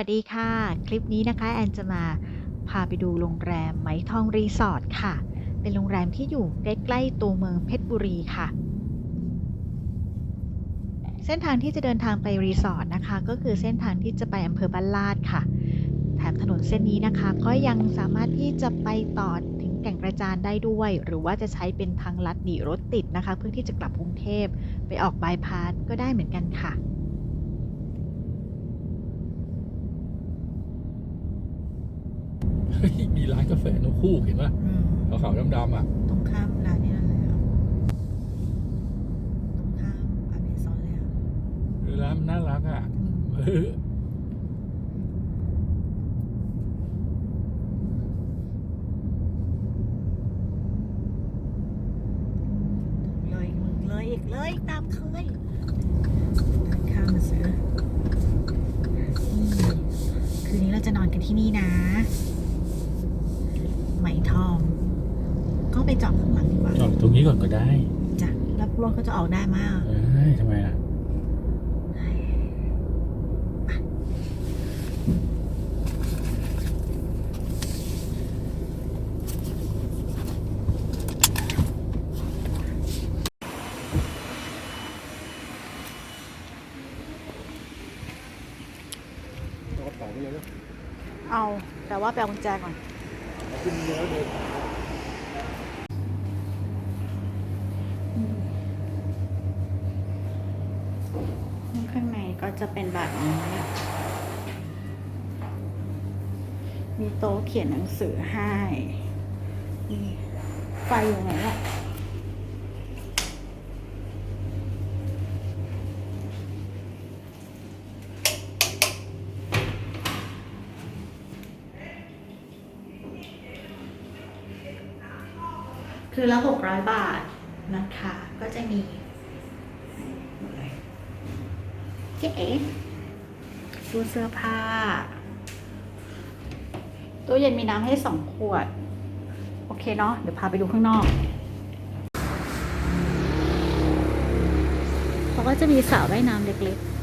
สวัสดีค่ะ คลิปนี้นะคะแอนจะมาพาไปดูโรงแรมไหมทองรีสอร์ทค่ะ เป็นโรงแรมที่อยู่ใกล้ๆตัวเมืองเพชรบุรีค่ะ เส้นทางที่จะเดินทางไปรีสอร์ทนะคะ ก็คือเส้นทางที่จะไปอำเภอบ้านลาดค่ะ แถมถนนเส้นนี้นะคะ ก็ยังสามารถที่จะไปต่อถึงแก่งกระจานได้ด้วย หรือว่าจะใช้เป็นทางลัดหนีรถติดนะคะ เพื่อที่จะกลับกรุงเทพไปออกบายพาสก็ได้เหมือนกันค่ะ เฮ้ยมีร้านกาแฟนกคู่เห็นป่ะอืมขาวๆดำๆอะ ตรงข้ามร้านนี้นั่นเลยอะตรงข้ามอเมซอนเลยอะเออร้านมันน่ารักอะอืมเออเลยมึงเลยอีกเลยตามเคยเดินข้ามมาซื้อนี่คืนนี้เราจะนอนกันที่นี่นะ ไหมทอง ก็ไปจอดข้างหลังดีกว่าจอดตรงนี้ก่อนก็ได้จ้ะแล้วรถก็จะออกได้มากเอ้ยทำไมล่ะกระเป๋าไปเลยนะเอา แต่ว่าไปเอากุญแจก่อน ขึ้นเยอเลยข้างในก็จะเป็นแบบนี้ มีโต๊ะเขียนหนังสือให้ ไฟอยู่ไหนล่ะ คือละหกร้อยบาทนะคะ ก็จะมีเลยเจ๊ตู้เสื้อผ้าตู้เย็นมีน้ำให้สองขวด โอเคเนาะเดี๋ยวพาไปดูข้างนอกเขาก็จะมีสระว่ายน้ำเล็กๆ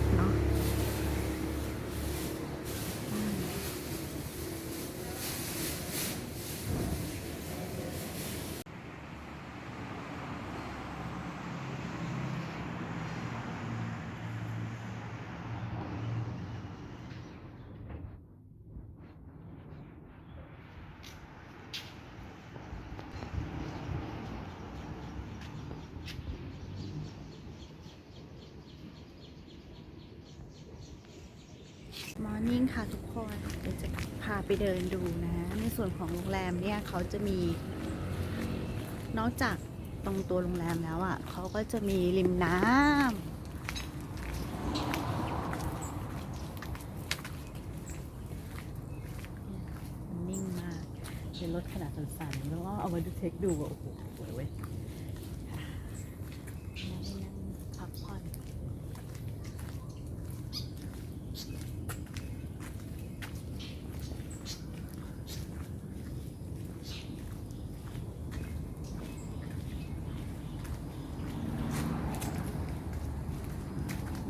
นิ่งค่ะทุกคนเดี๋ยวจะพาไปเดินดูนะ ในส่วนของโรงแรมเนี่ยเขาจะมี นอกจากตรงตัวโรงแรมแล้วอะ่ะเขาก็จะมีริมน้ำนิ่งมากเป็นรถขนาดสั่นๆแล้วก็เอามาดูเช็คดูว่าโอ้โหสวยเว้ยค่ะมาได้นั่งพักผ่อน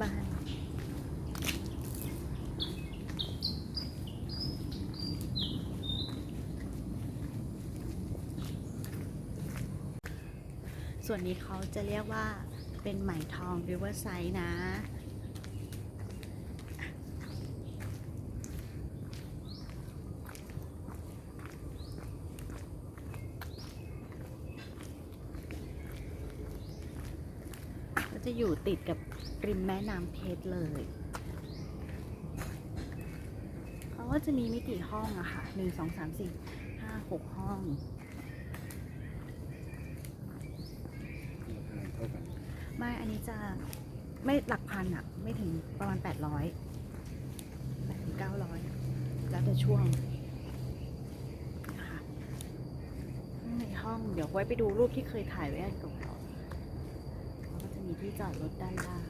บ้าน ส่วนนี้เขาจะเรียกว่าเป็นไหมทอง River Side นะก็จะอยู่ติดกับริมแม่น้ำเพชรเลยเขาก็จะมีไม่กี่ห้องอะค่ะหนึ่งสองสามสี่ห้าหกห้อง เท่ากัน ไม่ อั นนี้จะไม่หลักพันอะไม่ถึงประมาณแปดร้อยแปดถึงเก้าร้อยแล้วแต่ช่วงนะคะในห้องเดี๋ยวไว้ไปดูรูปที่เคยถ่ายไว้อันเก่าๆก็จะมีที่จอดรถด้านล่าง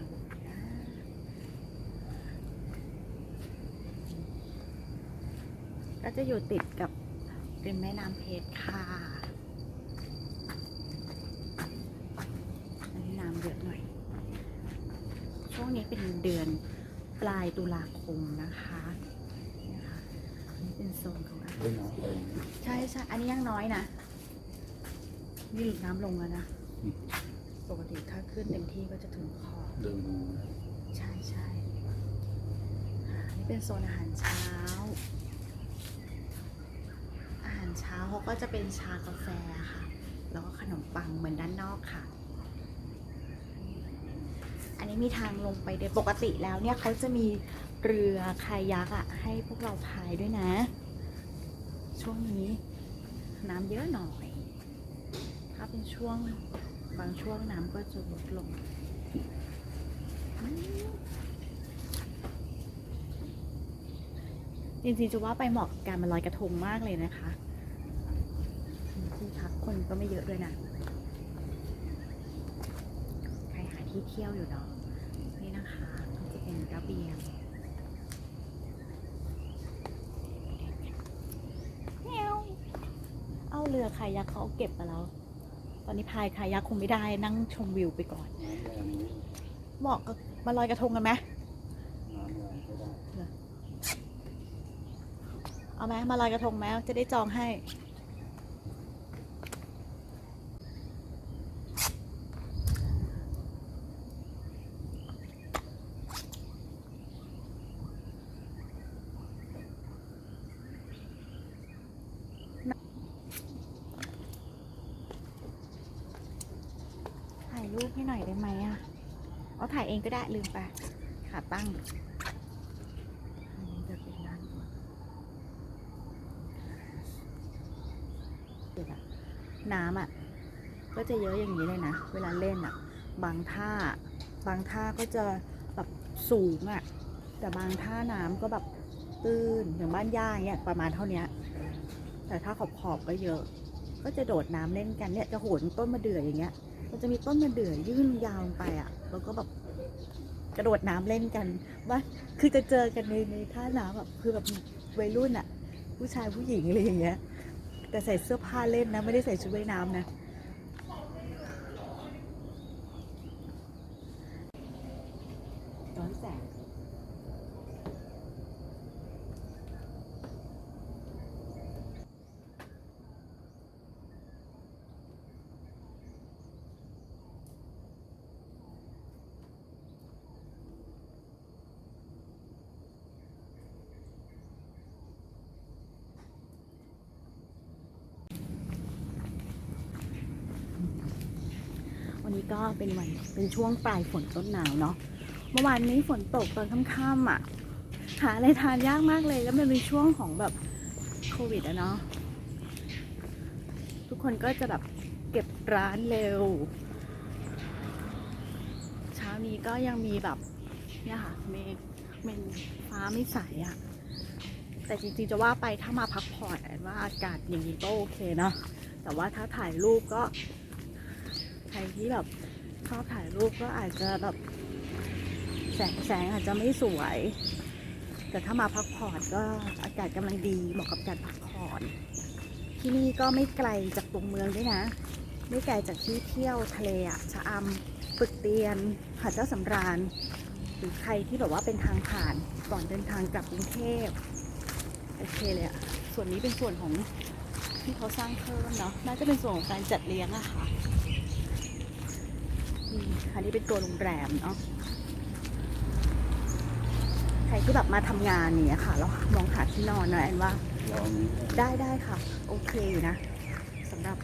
ก็จะอยู่ติดกับริมแม่น้ำเพชรค่ะ อันนี้น้ำเยอะหน่อย ช่วงนี้ เป็นเดือนปลายตุลาคมนะคะโซนของอาหารเล่นน้ำไปใช่ใช่อันนี้ยังน้อยนะ นี่หลุดน้ำลงแล้วนะ ปกติถ้าขึ้นเต็มที่ก็จะถึงคอ เดินดูใช่ใช่อ่านี่เป็นโซนอาหารเช้า อาหารเช้าเขาก็จะเป็นชากาแฟค่ะ แล้วก็ขนมปังเหมือนด้านนอกค่ะ อันนี้มีทางลงไปเดินปกติแล้วเนี่ยเขาจะมีเรือคายักอะให้พวกเราพายด้วยนะ ช่วงนี้น้ำเยอะหน่อย ถ้าเป็นช่วงบางช่วงน้ำก็จะลดลงจริงๆจะว่าไปเหมาะกับการมาลอยกระทงมากเลยนะคะที่พักคนก็ไม่เยอะด้วยนะ ใครหา ที่เที่ยวอยู่เนาะนี่นะคะมันจะเป็นระเบียงแมวเอาเรือคายักเขาเอาเก็บมาแล้ว ตอนนี้พายคายักคงไม่ได้นั่งชมวิวไปก่อนน้ำแรงนี้เหมาะกับมาลอยกระทงกันไหมน้ำแรงก็ได้เอาไหมมาลอยกระทงไหมจะได้จองให้ ให้หน่อยได้ไหมอะเอาถ่ายเองก็ได้ลืมไปขาตั้งอันนี้จะเป็นด้านบนเดี๋ยวนะน้ำอะ ก็จะเยอะอย่างนี้เลยนะ เวลาเล่นอะ บางท่า บางท่าก็จะแบบสูงอะ แต่บางท่าน้ำก็แบบตื้นอย่างบ้านย่าเงี้ยประมาณเท่าเนี้ยแต่ถ้าขอบขอบๆก็เยอะ ก็จะโดดน้ำเล่นกันเนี่ยจะโหนต้นมะเดื่ออย่างเงี้ย มันจะมีต้นมะเดื่อยื่นยาวลงไปอะแล้วก็แบบกระโดดน้ำเล่นกันว่าคือจะเจอกันในในท่าน้ำแบบคือแบบวัยรุ่นอะ ผู้ชายผู้หญิงอะไรอย่างเงี้ย แต่ใส่เสื้อผ้าเล่นนะไม่ได้ใส่ชุดว่ายน้ำนะย้อนแสง วันนี้ก็เป็นวันเป็นช่วงปลายฝนต้นหนาวเนาะเมื่อวานนี้ฝนตกตอนค่ำๆอะหาอะไรทานยากมากเลย แล้วมันเป็นช่วงของแบบโควิดอะเนาะทุกคนก็จะแบบเก็บร้านเร็ว เช้านี้ก็ยังมีแบบเนี่ยค่ะเมฆเมนฟ้าไม่ใสอะแต่จริงๆจะว่าไปถ้ามาพักผ่อนว่าอากาศอย่างนี้ก็โอเคเนาะแต่ว่าถ้าถ่ายรูปก็ รที่แบบชอบถ่ายรูปก็อาจจะแบบแสงแสงอาจจะไม่สวย แต่ถ้ามาพักผ่อนก็อากาศกำลังดีเหมาะกับการพักผ่อน ที่นี่ก็ไม่ไกลจากตัวเมืองด้วยนะ ไม่ไกลจากที่เที่ยวทะเลอะชะอำปึกเตียนหาดเจ้าสำราญ หรือใครที่แบบว่าเป็นทางผ่านก่อนเดินทางกลับกรุงเทพโอเคเลยอะส่วนนี้เป็นส่วนของที่เขาสร้างเพิ่มเนาะน่าจะเป็นส่วนของการจัดเลี้ยงอะค่ะ อันนี้เป็นตัวโรงแรมเนาะใครที่แบบมาทำงานเนี่ยค่ะแล้วมองหาที่นอนนะแอนว่าได้ได้ค่ะ โอเคอยู่นะสำหรับ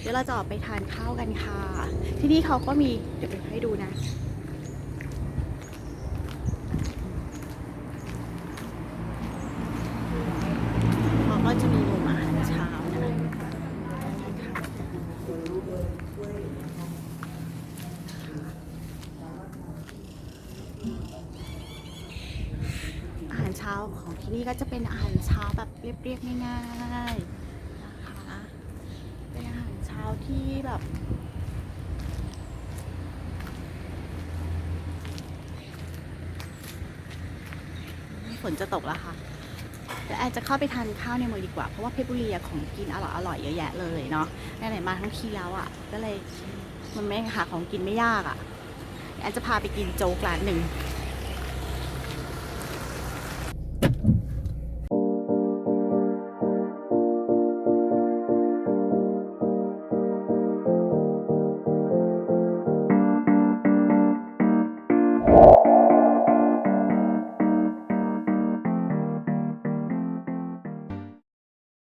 เดี๋ยวเราจะออกไปทานข้าวกันค่ะ ที่นี่เขาก็มี เดี๋ยวไปให้ดูนะ เขาก็จะมีมุมอาหารเช้านะอาหารเช้าของ ที่นี่ก็จะเป็นอาหารเช้าแบบเรียบๆง่ายๆนะคะเป็นอาหารเช้าที่แบบฝนจะตกแล้วค่ะเดี๋ยวแอนจะเข้าไปทานข้าวในเมืองดีกว่า เพราะว่าเพชรบุรีอะของกินอร่อยอร่อยๆเยอะแยะเลยเนาะไหนๆมาทั้งทีแล้วอะ่ะ ก็เลยมันไม่หาของกินไม่ยากอะ่ะแอนจะพาไปกินโจ๊กร้านหนึ่ง